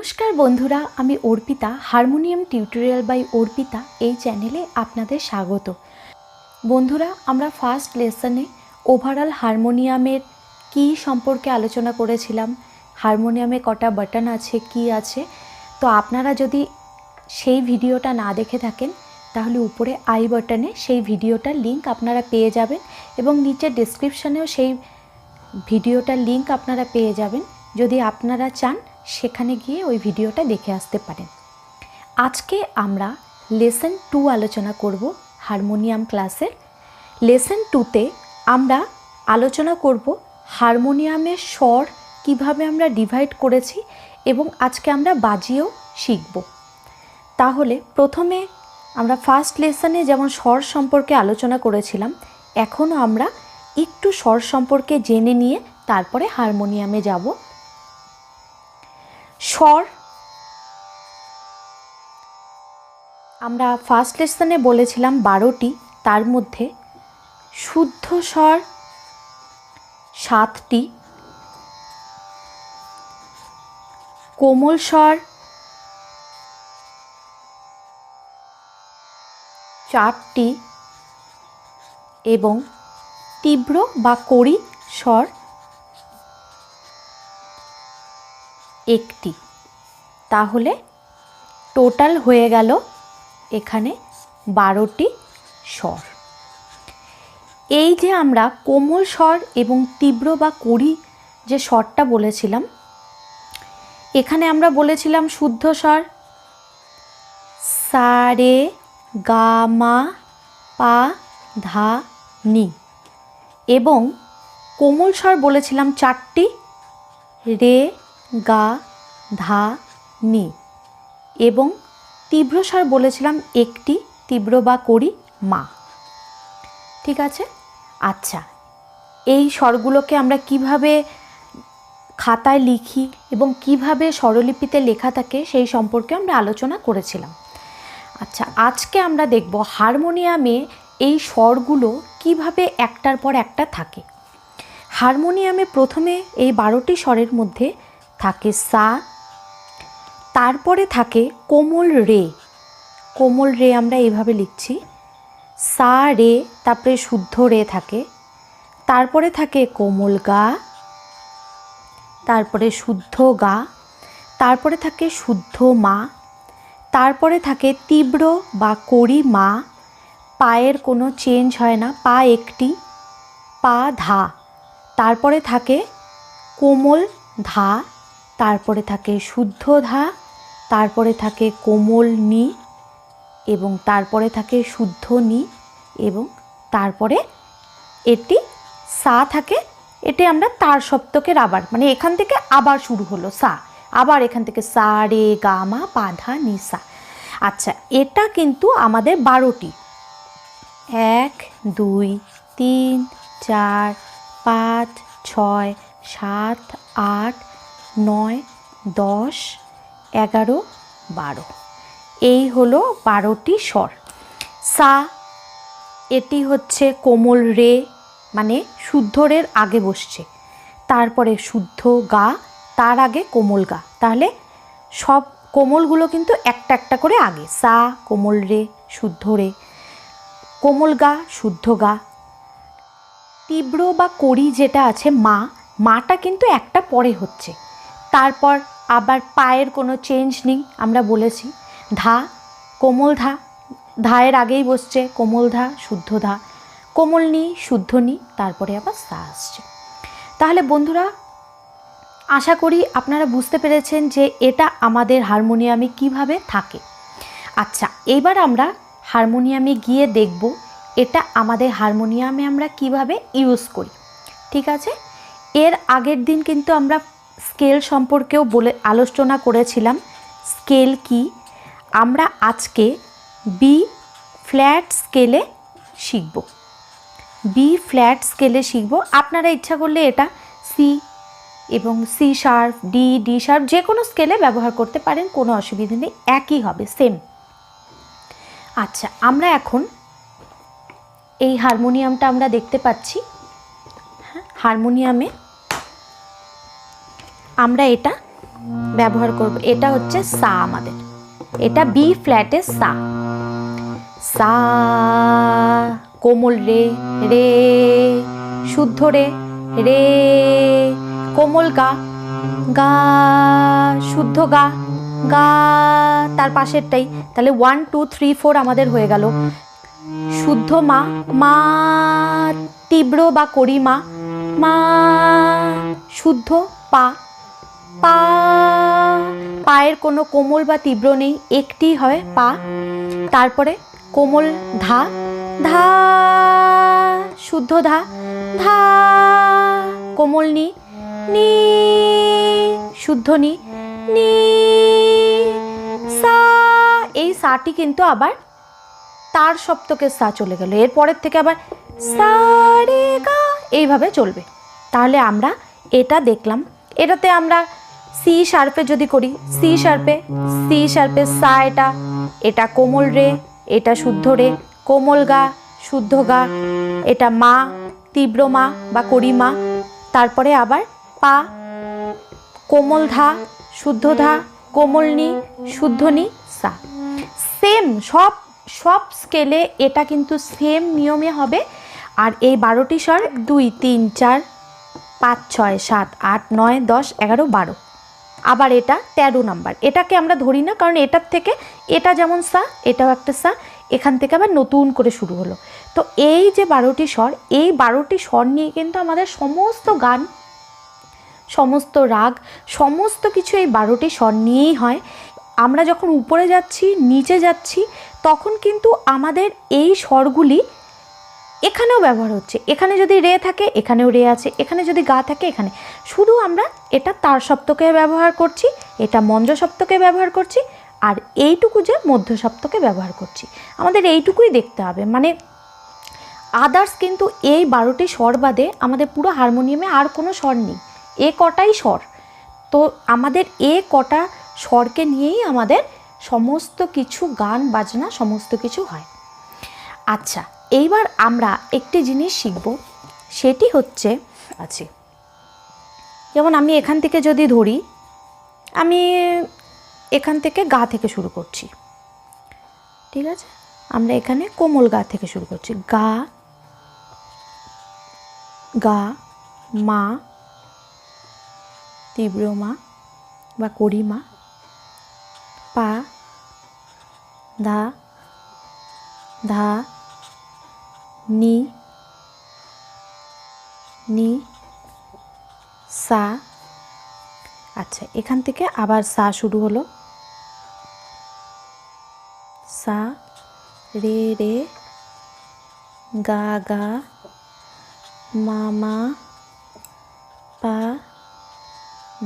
নমস্কার বন্ধুরা, আমি Arpita, harmonium tutorial by Arpita এই চ্যানেলে আপনাদের স্বাগত। বন্ধুরা, আমরা ফার্স্ট লেসনে ওভারঅল হারমোনিয়ামের কি সম্পর্কে আলোচনা করেছিলাম, হারমোনিয়ামে কটা বাটন আছে, কি আছে, তো আপনারা যদি সেই ভিডিওটা না দেখে থাকেন, তাহলে উপরে আই বাটনে সেই ভিডিওটার লিংক আপনারা পেয়ে যাবেন এবং নিচে ডেসক্রিপশানেও সেই ভিডিওটার লিংক আপনারা পেয়ে যাবেন। যদি আপনারা চান সেখানে গিয়ে ওই ভিডিওটা দেখে আসতে পারেন। আজকে আমরা লেসন টু আলোচনা করব হারমোনিয়াম ক্লাসের। লেসন টুতে আমরা আলোচনা করব হারমোনিয়ামের স্বর কীভাবে আমরা ডিভাইড করেছি এবং আজকে আমরা বাজিয়েও শিখব। তাহলে প্রথমে আমরা ফার্স্ট লেসনে যেমন স্বর সম্পর্কে আলোচনা করেছিলাম, এখনও আমরা একটু স্বর সম্পর্কে জেনে নিয়ে তারপরে হারমোনিয়ামে যাব। স্বর। আমরা ফার্স্ট লেসনে বলেছিলাম বারোটি, তার মধ্যে শুদ্ধ স্বর সাতটি, কোমল স্বর চারটি এবং তীব্র বা কড়ি স্বর একটি। তাহলে টোটাল হয়ে গেল এখানে বারোটি স্বর। এই যে আমরা কোমল স্বর এবং তীব্র বা কড়ি যে স্বরটা বলেছিলাম, এখানে আমরা বলেছিলাম শুদ্ধ স্বর সা রে গা মা পা, ধা, নি। এবং কোমল স্বর বলেছিলাম চারটি, রে গা, ধা, নি এবং তীব্র স্বর বলেছিলাম একটি, তীব্র বা করি মা। ঠিক আছে? আচ্ছা এই স্বরগুলোকে আমরা কীভাবে খাতায় লিখি এবং কীভাবে স্বরলিপিতে লেখা থাকে সেই সম্পর্কে আমরা আলোচনা করেছিলাম। আচ্ছা আজকে আমরা দেখব হারমোনিয়ামে এই স্বরগুলো কীভাবে একটার পর একটা থাকে। হারমোনিয়ামে প্রথমে এই বারোটি স্বরের মধ্যে থাকে সা, তারপরে থাকে কোমল রে। কোমল রে আমরা এইভাবে লিখছি। সা, রে, তারপরে শুদ্ধ রে থাকে। তারপরে থাকে কোমল গা, তারপরে শুদ্ধ গা, তারপরে থাকে শুদ্ধ মা, তারপরে থাকে তীব্র বা করি মা। পায়ের কোনো চেঞ্জ হয় না, পা একটি, পা ধা। তারপরে থাকে কোমল ধা। তারপরে থাকে শুদ্ধ ধা তারপরে থাকে কোমল নি এবং তারপরে থাকে শুদ্ধ নি এবং তারপরে এটি সা থাকে, এটি আমরা তার সপ্তকের আবার মানে এখান থেকে আবার শুরু হলো সা, আবার এখান থেকে সা, রে, গা, মা, পা, ধা, নি, সা। আচ্ছা এটা কিন্তু আমাদের বারোটি। এক, দুই, তিন, চার, পাঁচ, ছয়, সাত, আট নয়, দশ, এগারো, বারো। এই হলো বারোটি স্বর। সা, এটি হচ্ছে কোমল রে মানে শুদ্ধ রের আগে বসছে। তারপরে শুদ্ধ গা, তার আগে কোমল গা। তাহলে সব কোমলগুলো কিন্তু একটা একটা করে আগে। সা, কোমল রে, শুদ্ধ রে। কোমল গা, শুদ্ধ গা। তীব্র বা করি যেটা আছে মা, মাটা কিন্তু একটা পরে হচ্ছে। তারপর আবার পায়ের কোনো চেঞ্জ নেই, আমরা বলেছি, ধা, কোমল ধা, ধায়ের আগেই বসছে, কোমল ধা, শুদ্ধ ধা, কোমল নি শুদ্ধ নি তারপরে আবার সা আসছে। তাহলে বন্ধুরা, আশা করি আপনারা বুঝতে পেরেছেন যে এটা আমাদের হারমোনিয়ামে কীভাবে থাকে। আচ্ছা এবার আমরা হারমোনিয়ামে গিয়ে দেখব এটা আমাদের হারমোনিয়ামে আমরা কীভাবে ইউজ করি। ঠিক আছে? এর আগের দিন কিন্তু আমরা স্কেল সম্পর্কেও বলে আলোচনা করেছিলাম। স্কেল কি? আমরা আজকে বি ফ্ল্যাট স্কেলে শিখব। বি ফ্ল্যাট স্কেলে শিখব। আপনারা ইচ্ছা করলে এটা সি এবং C sharp D D sharp যে কোনো স্কেলে ব্যবহার করতে পারেন, কোনো অসুবিধা নেই। একই হবে সেম আচ্ছা আমরা এখন এই হারমোনিয়ামটা আমরা দেখতে পাচ্ছি। হ্যাঁ হারমোনিয়ামে আমরা এটা ব্যবহার করব। এটা হচ্ছে সা আমাদের। এটা বি ফ্ল্যাটের সা। সা কোমল রে রে, শুদ্ধ রে রে, কোমল গা গা, শুদ্ধ গা গা, তার পাশেরটাই। তাহলে ওয়ান টু থ্রি ফোর আমাদের হয়ে গেল। শুদ্ধ মা মা, তীব্র বা করি মা মা, শুদ্ধ পা। পা, পায়ের কোনো কোমল বা তীব্র নেই, একটি হয় পা। তারপরে কোমল ধা ধা, শুদ্ধ ধা ধা, কোমল নি নি, শুদ্ধ নি নি, সা, এই সাটি কিন্তু আবার তার সপ্তকের সা চলে গেল। এরপরের থেকে আবার সা, রে, গা, এইভাবে চলবে। তাহলে আমরা এটা দেখলাম। এটাতে আমরা সি শার্পে যদি করি সি শার্পে সি শার্পে সা এটা এটা কোমল রে, এটা শুদ্ধ রে, কোমল গা, শুদ্ধ গা, এটা মা, তীব্র মা বা করিমা তারপরে আবার পা, কোমল ধা, শুদ্ধ ধা, কোমল নি, শুদ্ধ নি, সা। সেম সব সব স্কেলে এটা কিন্তু সেম নিয়মে হবে। আর এই বারোটি স্বর, দুই, তিন, চার, পাঁচ, ছয়, সাত, আট, নয়, দশ, এগারো, বারো। আবার এটা তেরো নাম্বার। এটাকে আমরা ধরি না, কারণ এটার থেকে এটা যেমন সা, এটাও একটা সা, এখান থেকে আবার নতুন করে শুরু হলো। তো এই যে বারোটি স্বর, এই বারোটি স্বর নিয়ে কিন্তু আমাদের সমস্ত গান, সমস্ত রাগ, সমস্ত কিছু এই বারোটি স্বর নিয়েই হয়। আমরা যখন উপরে যাচ্ছি, নিচে যাচ্ছি, তখন কিন্তু আমাদের এই স্বরগুলি এখানেও ব্যবহার হচ্ছে। এখানে যদি রে থাকে, এখানেও রে আছে। এখানে যদি গা থাকে, এখানে। শুধু আমরা এটা তার সপ্তকে ব্যবহার করছি, এটা মঞ্জ সপ্তকে ব্যবহার করছি, আর এইটুকু যে মধ্য সপ্তকে ব্যবহার করছি। আমাদের এইটুকুই দেখতে হবে। মানে আদার্স কিন্তু এই বারোটি স্বর বাদে আমাদের পুরো হারমোনিয়ামে আর কোনো স্বর নেই। এ কটাই স্বর? তো আমাদের এ কটা স্বরকে নিয়েই আমাদের সমস্ত কিছু গান, বাজনা, সমস্ত কিছু হয়। আচ্ছা এইবার আমরা একটি জিনিস শিখব। সেটি হচ্ছে আছে যেমন আমি এখান থেকে যদি ধরি আমি এখান থেকে গা থেকে শুরু করছি। ঠিক আছে? আমরা এখানে কোমল গা থেকে শুরু করছি। গা গা মা তীব্র মা বা করি মা পা ধা ধা নি নি, সা। আচ্ছা এখান থেকে আবার সা শুরু হলো। সা, রে রে, গা গা, মা মা, পা,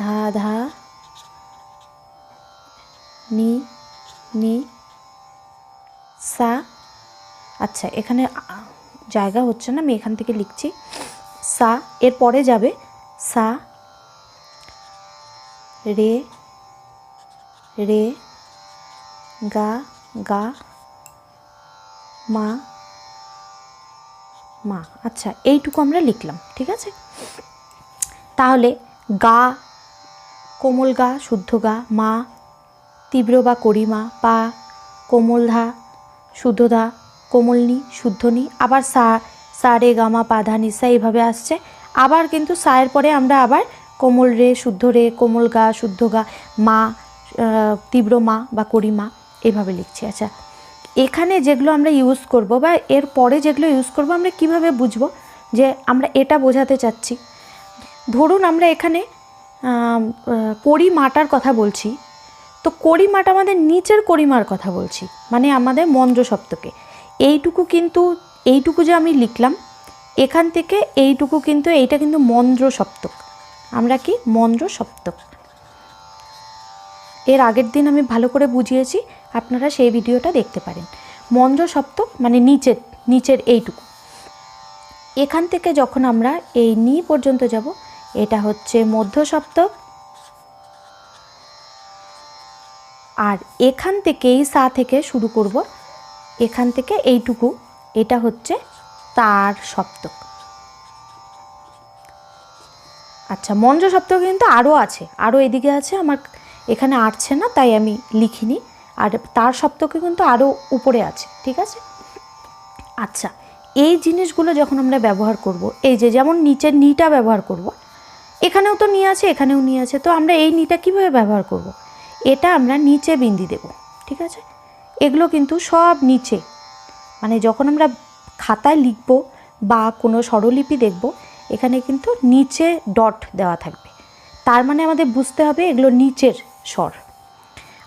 ধা ধা, নি নি, সা। আচ্ছা এখানে জায়গা হচ্ছে না, আমি এখান থেকে লিখছি। সা, এর পরে যাবে। সা, রে রে, গা গা, মা মা। আচ্ছা এইটুকু আমরা লিখলাম, ঠিক আছে? তাহলে গা, কোমল গা, শুদ্ধ গা, মা, তীব্র বা করিমা, পা, কোমল ধা, শুদ্ধ ধা কোমলনি শুদ্ধনি আবার সা সা রে গামা পা ধা নিসা এইভাবে আসছে। আবার কিন্তু সায়ের পরে আমরা আবার কোমল রে শুদ্ধ রে কোমল গা শুদ্ধ গা মা তীব্র মা বা করিমা এইভাবে লিখছি। আচ্ছা এখানে যেগুলো আমরা ইউজ করব বা এর পরে যেগুলো ইউজ করব আমরা কীভাবে বুঝব যে আমরা এটা বোঝাতে চাচ্ছি? ধরুন আমরা এখানে আহ, কথা বলছি। তো কড়িমাটা আমাদের নিচের করিমার কথা বলছি। মানে আমাদের মন্দ্র সপ্তকে এইটুকু কিন্তু, এইটুকু যে আমি লিখলাম, এখান থেকে এইটুকু কিন্তু, এইটা কিন্তু মন্দ্র সপ্তক আমরা কি? মন্দ্র সপ্তক এর আগের দিন আমি ভালো করে বুঝিয়েছি, আপনারা সেই ভিডিওটা দেখতে পারেন। মন্দ্র সপ্তক মানে নিচের নিচের এইটুকু। এখান থেকে যখন আমরা এই নি পর্যন্ত যাব, এটা হচ্ছে মধ্য সপ্তক আর এখান থেকেই সা থেকে শুরু করব। এখান থেকে এইটুকু। এটা হচ্ছে তার সপ্তক আচ্ছা মঞ্জ সপ্তক কিন্তু আরও আছে। আরও এদিকে আছে, আমার এখানে আটছে না, তাই আমি লিখিনি। আর তার সপ্তকে কিন্তু আরও উপরে আছে, ঠিক আছে? আচ্ছা এই জিনিসগুলো যখন আমরা ব্যবহার করব, এই যে যেমন নিচের নিটা ব্যবহার করব, এখানেও তো নিয়ে আছে, এখানেও নিয়ে আছে, তো আমরা এই নিটা কীভাবে ব্যবহার করব? এটা আমরা নিচে বিন্দি দেব, ঠিক আছে? এগুলো কিন্তু সব নিচে। মানে যখন আমরা খাতায় লিখব বা কোনো স্বরলিপি দেখব, এখানে কিন্তু নিচে ডট দেওয়া থাকবে। তার মানে আমাদের বুঝতে হবে এগুলো নিচের স্বর।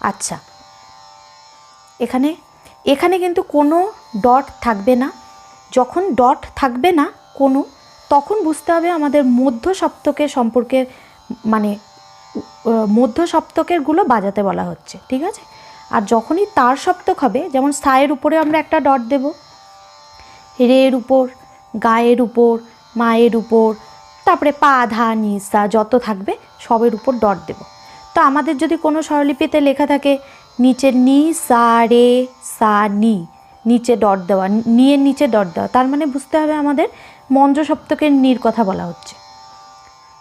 আচ্ছা এখানে এখানে কিন্তু কোনো ডট থাকবে না। যখন ডট থাকবে না কোনো, তখন বুঝতে হবে আমাদের মধ্য সপ্তকের সম্পর্কে মানে মধ্য সপ্তকেরগুলো বাজাতে বলা হচ্ছে, ঠিক আছে? আর যখনই তার সপ্তক হবে যেমন সায়ের উপরে আমরা একটা ডট দেব, রের উপর, গায়ের উপর, মায়ের উপর, তারপরে পা, ধা, নি, সা, যত থাকবে সবের উপর ডট দেব। তো আমাদের যদি কোনো স্বরলিপিতে লেখা থাকে নিচে নি, সা, রে, সা, নি, নিচে ডট দেওয়া নিয়ের নিচে ডট দেওয়া, তার মানে বুঝতে হবে আমাদের মঞ্জ সপ্তকের নির কথা বলা হচ্ছে।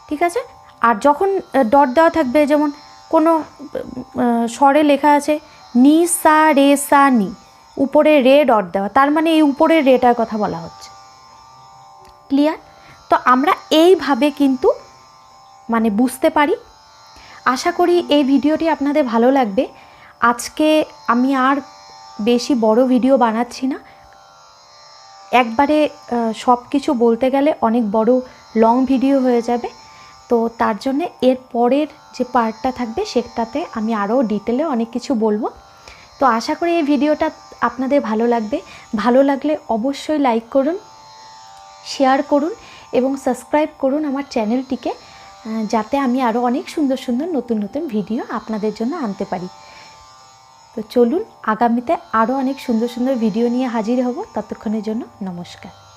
ঠিক আছে? আর যখন ডট দেওয়া থাকবে, যেমন কোনো স্বরে লেখা আছে নি, সা, রে, সা, নি। উপরে রে, ডট দেওয়া। তার মানে এই উপরের রেটার কথা বলা হচ্ছে। ক্লিয়ার তো আমরা এইভাবে কিন্তু মানে বুঝতে পারি। আশা করি এই ভিডিওটি আপনাদের ভালো লাগবে। আজকে আমি আর বেশি বড় ভিডিও বানাচ্ছি না। একবারে সব কিছু বলতে গেলে অনেক বড় লং ভিডিও হয়ে যাবে। তো তার জন্য এর পরের যে পার্টটা থাকবে সেটাতে আমি আরও ডিটেলে অনেক কিছু বলব। তো আশা করি এই ভিডিওটা আপনাদের ভালো লাগবে। ভালো লাগলে অবশ্যই লাইক করুন শেয়ার করুন এবং সাবস্ক্রাইব করুন আমার চ্যানেলটিকে যাতে আমি আরও অনেক সুন্দর সুন্দর নতুন নতুন ভিডিও আপনাদের জন্য আনতে পারি। তো চলুন, আগামীতে আরও অনেক সুন্দর সুন্দর ভিডিও নিয়ে হাজির হব। ততক্ষণের জন্য নমস্কার।